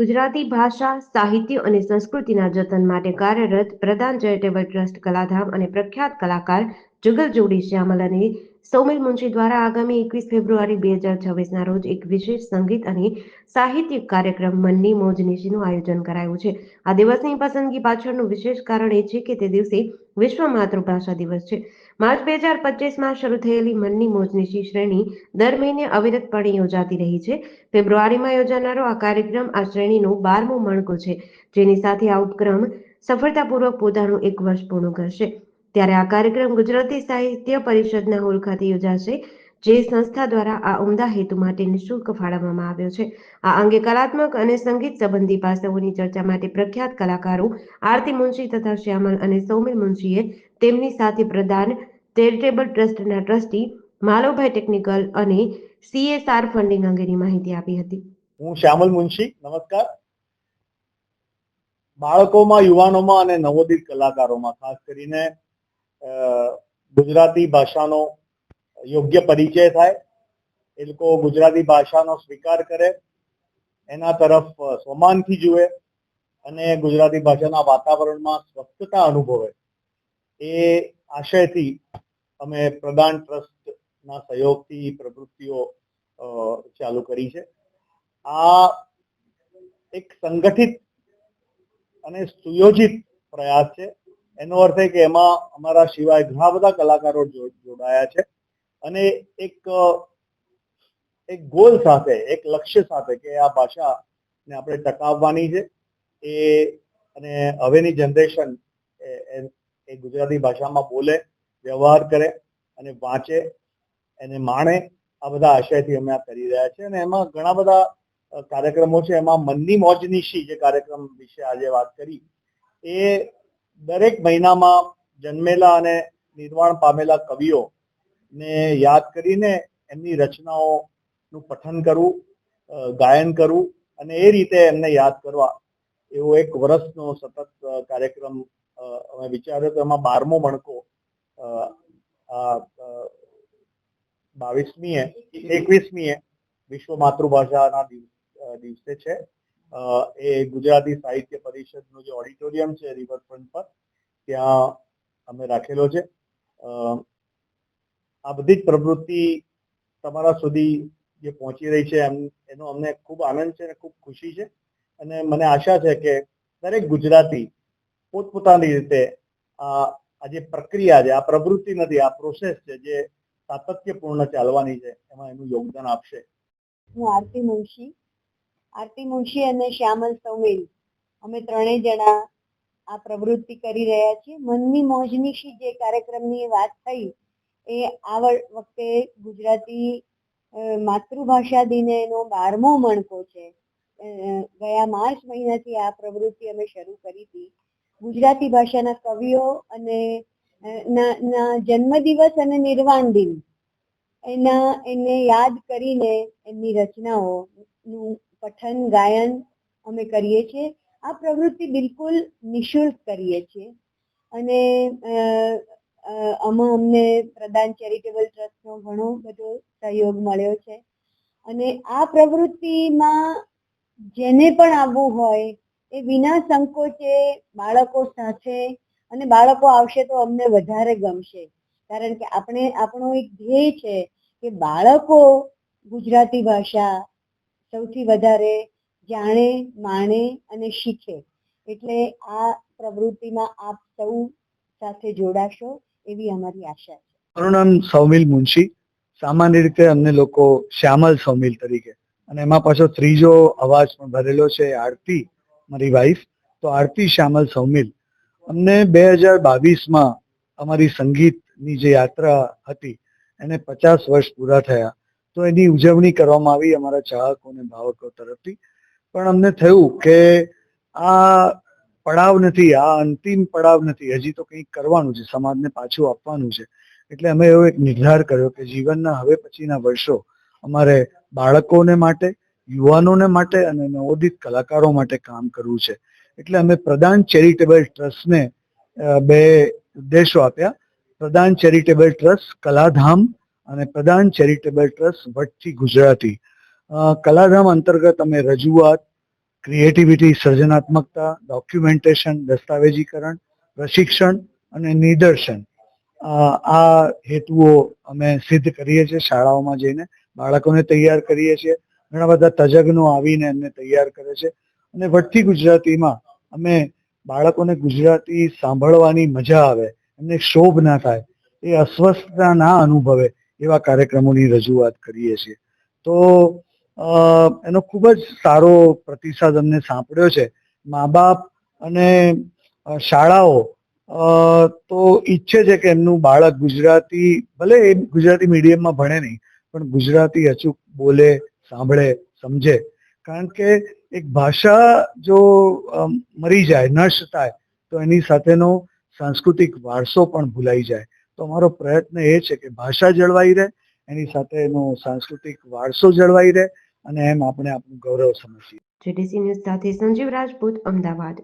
ગુજરાતી ભાષા, સાહિત્ય અને સંસ્કૃતિના જતન માટે કાર્યરત પ્રધાન ચેરિટેબલ ટ્રસ્ટ કલાધામ અને પ્રખ્યાત કલાકાર જુગલ જોડી શ્યામલ અને સૌમિલ મુનશી દ્વારા આગામી એકવીસ ફેબ્રુઆરી બે હજાર છવ્વીસના રોજ એક વિશેષ સંગીત અને સાહિત્યિક કાર્યક્રમ મનની મોજ નિશીનું આયોજન કરાયું છે. આ દિવસની પસંદગી પાછળનું વિશેષ કારણ એ છે કે તે દિવસે વિશ્વ માતૃભાષા દિવસ છે. માર્ચ બે હજાર પચીસમાં શરૂ થયેલી મનની મોજનીશી શ્રેણી દર મહિને અવિરતપણે યોજાતી રહી છે. ફેબ્રુઆરીમાં યોજાનારો આ કાર્યક્રમ આ શ્રેણીનો બારમો મણકો છે, જેની સાથે આ ઉપક્રમ સફળતાપૂર્વક પોતાનું એક વર્ષ પૂર્ણ કરશે. ત્યારે આ કાર્યક્રમ ગુજરાતી સાહિત્ય પરિષદના હોલ ખાતે યોજાશે, જે સંસ્થા દ્વારા આ ઉમદા હેતુ માટે નિઃશુલ્ક ફાળવવામાં આવ્યો છે. આ અંગે કલાત્મક અને સંગીત સંબંધી પાસાઓની ચર્ચા માટે પ્રખ્યાત કલાકારો આરતી મુનશી તથા શ્યામલ અને સૌમિલ મુનશીએ તેમની સાથે પ્રધાન ચેરિટેબલ ટ્રસ્ટના ટ્રસ્ટી માલવભાઈ ટેકનિકલ અને સીએસઆર ફંડિંગ અંગેની માહિતી આપી હતી. હું શ્યામલ મુનશી, નમસ્કાર. બાળકોમાં, યુવાનોમાં અને નવોદિત કલાકારોમાં, ખાસ કરીને ગુજરાતી ભાષાનો યોગ્ય પરિચય થાય, એ લોકો ગુજરાતી ભાષાનો સ્વીકાર કરે, એના તરફ સ્વમાનથી જુએ અને ગુજરાતી ભાષાના વાતાવરણમાં સ્વસ્થતા અનુભવે. એ આશયથી અમે પ્રદાન ટ્રસ્ટના સહયોગથી પ્રવૃત્તિઓ ચાલુ કરી છે. આ એક સંગઠિત અને સુયોજિત પ્રયાસ છે. એનો અર્થ એ કે એમાં અમારા સિવાય ઘણા બધા કલાકારો જોડાયા છે. અને એક એક ગોલ સાથે, એક લક્ષ્ય સાથે કે આ ભાષાને આપણે ટકાવવાની છે. એ અને હવેની જનરેશન એ ગુજરાતી ભાષામાં બોલે વ્યવહાર કરે અને વાંચે એને માણે આ બધા આશયથી અમે આ કરી રહ્યા છીએ અને એમાં ઘણા બધા કાર્યક્રમો છે. એમાં મનની મોજનીશી જે કાર્યક્રમ વિશે આજે વાત કરી, એ દરેક મહિનામાં જન્મેલા અને નિર્વાણ પામેલા કવિઓ ને યાદ કરીને એમની રચનાઓનું પઠન કરવું ગાયન કરવું અને એ રીતે એમને યાદ કરવા એવો એક વર્ષનો સતત કાર્યક્રમ અમે વિચાર્યો તો એમાં બારમો મણકો બાવીસમીએ, એકવીસમીએ વિશ્વ માતૃભાષાના દિવસે છે. એ ગુજરાતી સાહિત્ય પરિષદનું જે ઓડિટોરિયમ છે રિવરફ્રન્ટ પર, ત્યાં અમે રાખેલો છે. આ બધી જ પ્રવૃત્તિ તમારા સુધી જે પહોંચી રહી છે એમ, એનો અમને ખૂબ આનંદ છે અને ખૂબ ખુશી છે. અને મને આશા છે કે દરેક ગુજરાતી પોતપોતાની રીતે આ આ જે પ્રક્રિયા છે, આ પ્રવૃત્તિ નથી, આ પ્રોસેસ છે જે સાતત્યપૂર્ણ ચાલવાની છે, એમાં એનું યોગદાન આપશે. હું આરતી મુનશી. આરતી મુનશી અને શ્યામલ સૌમિલ અમે ત્રણેય જણા આ પ્રવૃત્તિ કરી રહ્યા છીએ. મનની મોજનીશી જે કાર્યક્રમની વાત થઈ, એ આ વખતે ગુજરાતી માતૃભાષા દિને એનો બારમો મણકો છે. ગયા માર્ચ મહિનાથી આ પ્રવૃત્તિ અમે શરૂ કરી હતી. ગુજરાતી ભાષાના કવિઓ અને જન્મદિવસ અને નિર્વાણ દિન. એના, એને યાદ કરીને એમની રચનાઓનું પઠન, ગાયન અમે કરીએ છીએ. આ પ્રવૃત્તિ બિલકુલ નિઃશુલ્ક કરીએ છીએ. અને આમાં અમને પ્રદાન ચેરિટેબલ ટ્રસ્ટનો ઘણો બધો સહયોગ મળ્યો છે. અને આ પ્રવૃત્તિમાં જેને પણ આવવું હોય એ વિના સંકોચે બાળકો સાથે અને બાળકો આવશે તો અમને વધારે ગમશે. કારણ કે આપણે, આપણો એક ધ્યેય છે કે બાળકો ગુજરાતી ભાષા સૌથી વધારે જાણે, માણે અને શીખે. એટલે આ પ્રવૃત્તિમાં આપ સૌ સાથે જોડાશો એવી અમારી આશા છે. મારું નામ સૌમિલ મુનશી. સામાન્ય રીતે અમને લોકો શ્યામલ સૌમિલ તરીકે. અને એમાં પાછો ત્રીજો અવાજ પણ ભરેલો છે, આરતી. મારી વાઈફ તો આરતી શ્યામલ સૌમિલ. અમને બે હજાર બાવીસમાં અમારી સંગીતની જે યાત્રા હતી, એને પચાસ વર્ષ પૂરા થયા. તો એની ઉજવણી કરવામાં આવી અમારા ચાહકો અને ભાવકો તરફથી. પણ અમને થયું કે આ પડાવ નથી, આ અંતિમ પડાવ નથી. હજી તો કંઈક કરવાનું છે, સમાજને પાછું આપવાનું છે. એટલે અમે એવો એક નિર્ધાર કર્યો કે જીવનના હવે પછીના વર્ષો અમારે બાળકોને માટે યુવાનોને માટે અને નવોદિત કલાકારો માટે કામ કરવું છે. એટલે અમે પ્રદાન ચેરિટેબલ ટ્રસ્ટને બે ઉદ્દેશો આપ્યા. પ્રદાન ચેરિટેબલ ટ્રસ્ટ કલાધામ અને પ્રદાન ચેરિટેબલ ટ્રસ્ટ વચ્ચે ગુજરાતી. કલાધામ અંતર્ગત અમે રજૂઆત, ક્રિએટિવિટી, સર્જનાત્મકતા, ડોક્યુમેન્ટેશન, દસ્તાવેજીકરણ, પ્રશિક્ષણ અને નિદર્શન. આ હેતુઓ અમે સિદ્ધ કરીએ છીએ, શાળાઓમાં જઈને બાળકોને તૈયાર કરીએ છીએ. ઘણા બધા તજજ્ઞો આવીને એમને તૈયાર કરે છે. અને વટથી ગુજરાતીમાં અમે બાળકોને ગુજરાતી સાંભળવાની મજા આવે, એમને શોભ ના થાય, એ અસ્વસ્થતા ના અનુભવે એવા કાર્યક્રમોની રજૂઆત કરીએ છીએ. તો એનો ખૂબ જ સારો પ્રતિસાદ અમને સાંપડ્યો છે. મા બાપ અને શાળાઓ તો ઈચ્છે છે કે એમનું બાળક ગુજરાતી, ભલે એ ગુજરાતી મીડિયમમાં ભણે નહીં, પણ ગુજરાતી અચૂક બોલે સાંભળે, સમજે. કારણ કે એક ભાષા જો મરી જાય, નષ્ટ થાય, તો એની સાથેનો સાંસ્કૃતિક વારસો પણ ભૂલાઈ જાય. તો અમારો પ્રયત્ન એ છે કે ભાષા જળવાઈ રહે, એની સાથે એનો સાંસ્કૃતિક વારસો જળવાઈ રહે, અને એમ આપણે આપણું ગૌરવ સમજીએ. જેડીસી ન્યૂઝ સાથે સંજીવ રાજપૂત, અમદાવાદ.